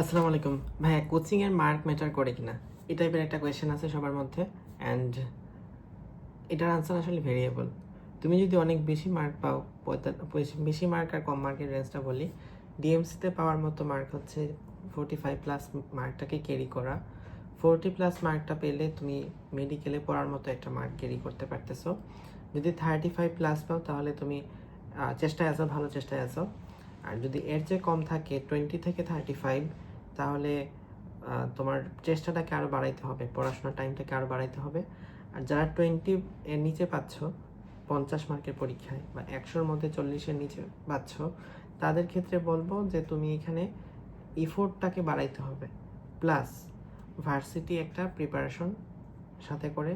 আসসালামু আলাইকুম। ভাইয়া কোচিং এর মার্ক ম্যাটার করে কিনা? এই টাইপের একটা কোয়েশ্চেন আছে সবার মধ্যে অ্যান্ড এটার আনসার আসলে ভেরিয়েবল তুমি যদি অনেক বেশি মার্ক পাও বেশি- মার্ক আর কম মার্কের রেঞ্জটা বলি ডিএমসিতে পাওয়ার মতো মার্ক হচ্ছে ফোর্টি ফাইভ প্লাস মার্কটাকে ক্যারি করা। ফোরটি প্লাস মার্কটা পেলে তুমি মেডিকেলে পড়ার মতো একটা মার্ক ক্যারি করতে পারতেছো। যদি থার্টি ফাইভ প্লাস পাও তাহলে তুমি চেষ্টায় আছো, ভালো চেষ্টায় আছো। আর যদি এর চেয়ে কম থাকে টোয়েন্টি থেকে থার্টি ফাইভ তাহলে তোমার চেষ্টাটাকে আরও বাড়াইতে হবে, পড়াশোনার টাইমটাকে আরও বাড়াইতে হবে। আর যারা টোয়েন্টি এর নিচে পাচ্ছ, পঞ্চাশ মার্কের পরীক্ষায় বা একশোর মধ্যে চল্লিশের নিচে পাচ্ছ, তাদের ক্ষেত্রে বলব যে তুমি এখানে ইফোর্টটাকে বাড়াইতে হবে। প্লাস ভার্সিটি একটা প্রিপারেশন সাথে করে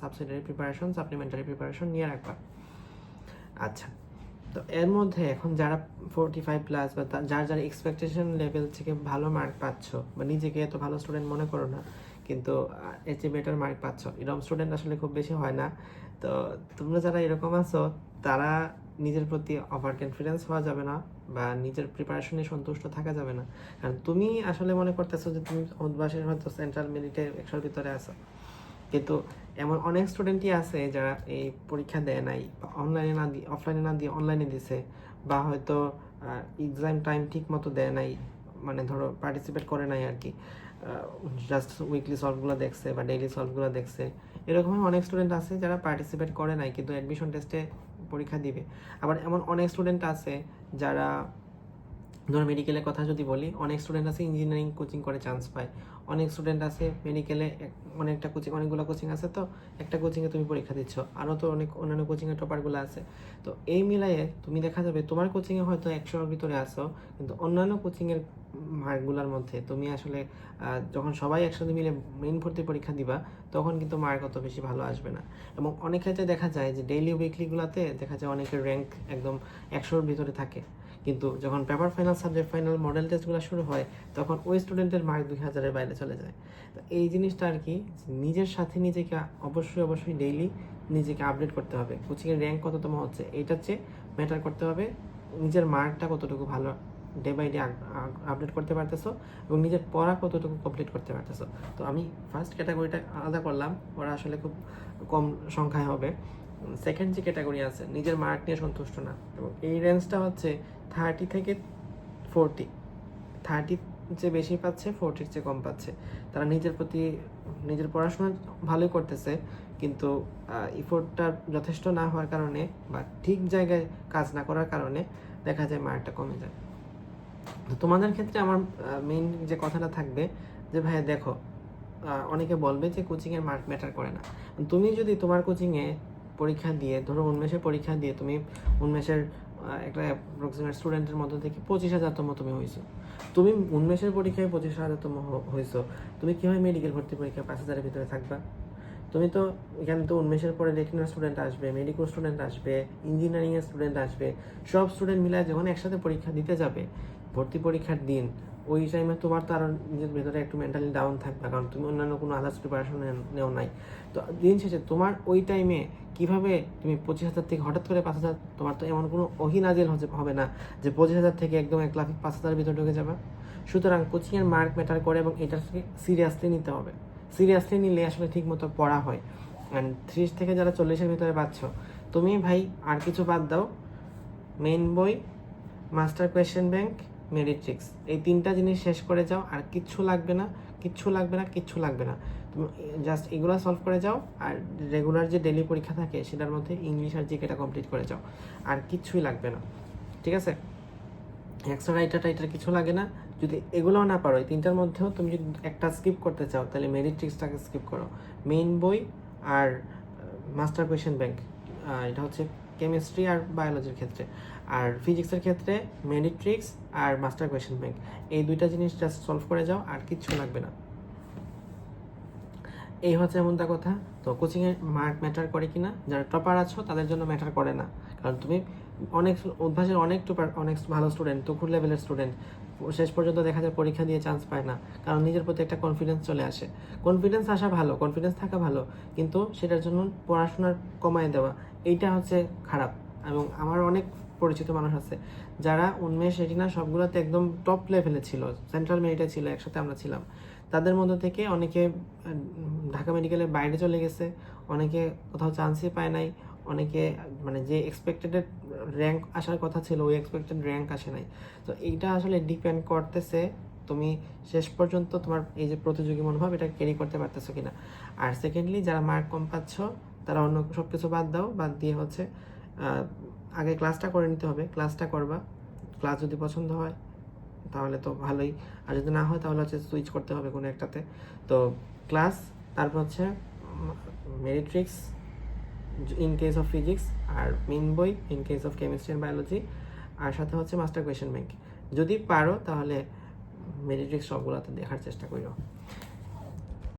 সাবসিডারি প্রিপারেশন সাপ্লিমেন্টারি প্রিপারেশন নিয়ে রাখবা। আচ্ছা তো এর মধ্যে এখন যারা ফোরটি ফাইভ প্লাস বা যার যার এক্সপেকটেশন লেভেল থেকে ভালো মার্ক পাচ্ছ, বা নিজেকে এত ভালো স্টুডেন্ট মনে করো না, কিন্তু এর চেয়ে বেটার মার্ক পাচ্ছ, এরকম স্টুডেন্ট আসলে খুব বেশি হয় না। তো তোমরা যারা এরকম আছো, তারা নিজের প্রতি ওভার কনফিডেন্স হওয়া যাবে না, বা নিজের প্রিপারেশনে সন্তুষ্ট থাকা যাবে না। কারণ তুমি আসলে মনে করতেছো যে তুমি উদ্বাসের হয়তো সেন্ট্রাল মেরিটে একশোর ভিতরে আছো। কিন্তু এমন অনেক স্টুডেন্টই আছে যারা এই পরীক্ষা দেয় নাই অনলাইনে না দিয়ে অফলাইনে না দিয়ে অনলাইনে দিছে বা হয়তো এক্সাম টাইম ঠিক মতো দেয় নাই মানে ধরো পার্টিসিপেট করে নাই আর কি। জাস্ট উইকলি সলভগুলো দেখছে বা ডেইলি সলভগুলো দেখছে। এরকমই অনেক স্টুডেন্ট আছে যারা পার্টিসিপেট করে নাই কিন্তু অ্যাডমিশন টেস্টে পরীক্ষা দিবে। আবার এমন অনেক স্টুডেন্ট আছে যারা ধরো মেডিকেলের কথা যদি বলি, অনেক স্টুডেন্ট আছে ইঞ্জিনিয়ারিং কোচিং করে চান্স পায়। অনেক স্টুডেন্ট আছে মেডিকেলে অনেকটা কোচিং অনেকগুলো কোচিং আছে তো একটা কোচিংয়ে তুমি পরীক্ষা দিচ্ছ। আরও তো অনেক অন্যান্য কোচিংয়ের টপারগুলো আছে। তো এই মিলাইয়ে তুমি দেখা যাবে তোমার কোচিংয়ে হয়তো একশোর ভিতরে আসো কিন্তু অন্যান্য কোচিংয়ের মার্কগুলোর মধ্যে তুমি আসলে যখন সবাই একসাথে মিলে মেইন ভর্তি পরীক্ষা দিবা, তখন কিন্তু মার্ক অত বেশি ভালো আসবে না। এবং অনেক ক্ষেত্রে দেখা যায় যে ডেইলি উইকলিগুলোতে দেখা যায় অনেকের র্যাঙ্ক একদম একশোর ভিতরে থাকে। কিন্তু যখন paper final subject final model টেস্টগুলো শুরু হয়, তখন ওই স্টুডেন্টের মার্ক দুই হাজারের বাইরে চলে যায়। তো এই জিনিসটা আর কি, নিজের সাথে নিজেকে অবশ্যই অবশ্যই ডেইলি নিজেকে আপডেট করতে হবে। কোচিংয়ের র্যাঙ্ক কততম হচ্ছে এইটার চেয়ে ম্যাটার করতে হবে। নিজের মার্কটা কতটুকু ভালো ডে বাই ডে আপডেট করতে পারতেছো এবং নিজের পড়া কতটুকু কমপ্লিট করতে পারতেছো। তো আমি ফার্স্ট ক্যাটাগরিটা আলাদা করলাম ওরা আসলে খুব কম সংখ্যায় হবে। সেকেন্ড যে ক্যাটাগরি আছে, নিজের মার্ক নিয়ে সন্তুষ্ট না। এবং এই রেঞ্জটা হচ্ছে থার্টি থেকে ফোরটি থার্টির চেয়ে বেশি পাচ্ছে ফোরটির চেয়ে কম পাচ্ছে। তারা নিজের প্রতি, নিজের পড়াশোনা ভালোই করতেছে, কিন্তু ইফোর্টটা যথেষ্ট না হওয়ার কারণে বা ঠিক জায়গায় কাজ না করার কারণে দেখা যায় মার্কটা কমে যায়। তো তোমাদের ক্ষেত্রে আমার মেইন যে কথাটা থাকবে যে, ভাইয়া দেখো অনেকে বলবে যে কোচিংয়ের মার্ক ম্যাটার করে না। তুমি যদি তোমার কোচিংয়ে পরীক্ষা দিয়ে, ধরো উন্মেষের পরীক্ষা দিয়ে তুমি উন্মেষের একটা অ্যাপ্রক্সিমেট স্টুডেন্টের মধ্যে থেকে পঁচিশ হাজারতম তুমি হয়েছো তুমি উন্মেষের পরীক্ষায় পঁচিশ হাজারতম হয়েছো তুমি কীভাবে মেডিকেল ভর্তি পরীক্ষায় পাঁচ হাজারের ভিতরে থাকবা? তুমি তো এখানে তো উন্মেষের পরে রেটিনার স্টুডেন্ট আসবে মেডিকেল স্টুডেন্ট আসবে ইঞ্জিনিয়ারিংয়ের স্টুডেন্ট আসবে, সব স্টুডেন্ট মিলে যখন একসাথে পরীক্ষা দিতে যাবে, ভর্তি পরীক্ষার দিন ওই টাইমে তোমার তো আরও নিজের ভেতরে একটু মেন্টালি ডাউন থাকবে, কারণ তুমি অন্যান্য কোনো আদার্স প্রিপারেশন নেও নাই। তো দিন শেষে তোমার ওই টাইমে কীভাবে তুমি পঁচিশ হাজার থেকে হঠাৎ করে পাঁচ হাজার, তোমার তো এমন কোনো অহিনাজেল হবে না যে পঁচিশ হাজার থেকে একদম এক লাখ পাঁচ হাজারের ভিতরে ঢুকে যাবে। সুতরাং কোচিংয়ের মার্ক ম্যাটার করে এবং এটাকে সিরিয়াসলি নিতে হবে। সিরিয়াসলি নিলে আসলে ঠিক মতো পড়া হয়। অ্যান্ড ত্রিশ থেকে যারা চল্লিশের ভিতরে পাচ্ছ, তুমি ভাই আর কিছু বাদ দাও। মেইন বই মাস্টার কোয়েশ্চেন ব্যাংক মেরিট্রিক্স এই তিনটা জিনিস শেষ করে যাও, আর কিচ্ছু লাগবে না, কিচ্ছু লাগবে না, কিচ্ছু লাগবে না। তুমি জাস্ট এগুলো সলভ করে যাও, আর রেগুলার যে ডেলি পরীক্ষা থাকে, সেটার মধ্যে ইংলিশ আর জিকেটা কমপ্লিট করে যাও। আর কিচ্ছুই লাগবে না, ঠিক আছে? এক্সট্রা রাইটার টাইটার কিছু লাগে না। যদি এগুলোও না পারো, এই তিনটার মধ্যেও তুমি যদি একটা স্কিপ করতে চাও, তাহলে মেরিট্রিক্সটাকে স্কিপ করো। মেইন বই আর মাস্টার কোয়েশ্চেন ব্যাংক এটা হচ্ছে কেমিস্ট্রি আর বায়োলজির ক্ষেত্রে। আর ফিজিক্সের ক্ষেত্রে মেডিট্রিক্স আর মাস্টার কোয়েশন ব্যাংক এই দুইটা জিনিস জাস্ট সলভ করে যাও, আর কিচ্ছু লাগবে না। এই হচ্ছে এমনটা কথা। তো কোচিংয়ে মার্ক ম্যাটার করে কিনা? যারা টপার আছো, তাদের জন্য ম্যাটার করে না। কারণ তুমি অনেক অভ্যাসের অনেক অনেক ভালো স্টুডেন্ট তুখুর লেভেলের স্টুডেন্ট শেষ পর্যন্ত দেখা যায় পরীক্ষা দিয়ে চান্স পায় না, কারণ নিজের প্রতি একটা কনফিডেন্স চলে আসে। কনফিডেন্স আসা ভালো কনফিডেন্স থাকা ভালো, কিন্তু সেটার জন্য পড়াশোনার কমায় দেওয়া, এইটা হচ্ছে খারাপ। এবং আমার অনেক পরিচিত মানুষ আছে, যারা উন্মেষ রেটিনা সবগুলোতে একদম টপ লেভেলে ছিল সেন্ট্রাল মেরিটে ছিল, একসাথে আমরা ছিলাম। তাদের মধ্যে থেকে অনেকে ঢাকা মেডিকেলের বাইরে চলে গেছে, অনেকে কোথাও চান্সই পায় নাই, অনেকে মানে যে এক্সপেক্টেড র্যাঙ্ক আসার কথা ছিল, ওই এক্সপেক্টেড র্যাঙ্ক আসে নাই। তো এইটা আসলে ডিপেন্ড করতেছে তুমি শেষ পর্যন্ত তোমার এই যে প্রতিযোগী মনোভাব, এটা ক্যারি করতে পারতেছো কিনা। আর সেকেন্ডলি যারা মার্ক কম পাচ্ছ, তারা অন্য সব কিছু বাদ দাও, বাদ দিয়ে হচ্ছে আগে ক্লাসটা করে নিতে হবে ক্লাসটা করবা। ক্লাস যদি পছন্দ হয়, তাহলে তো ভালোই। আর যদি না হয়, তাহলে হচ্ছে সুইচ করতে হবে কোনো একটাতে। তো ক্লাস তারপর হচ্ছে মেরিট্রিক্স ইন কেস অফ ফিজিক্স আর মেন বই in case of chemistry and biology আর সাথে হচ্ছে মাস্টার কোয়েশন ব্যাংক যদি পারো তাহলে মেরিট্রিক্স সবগুলোতে দেখার চেষ্টা করো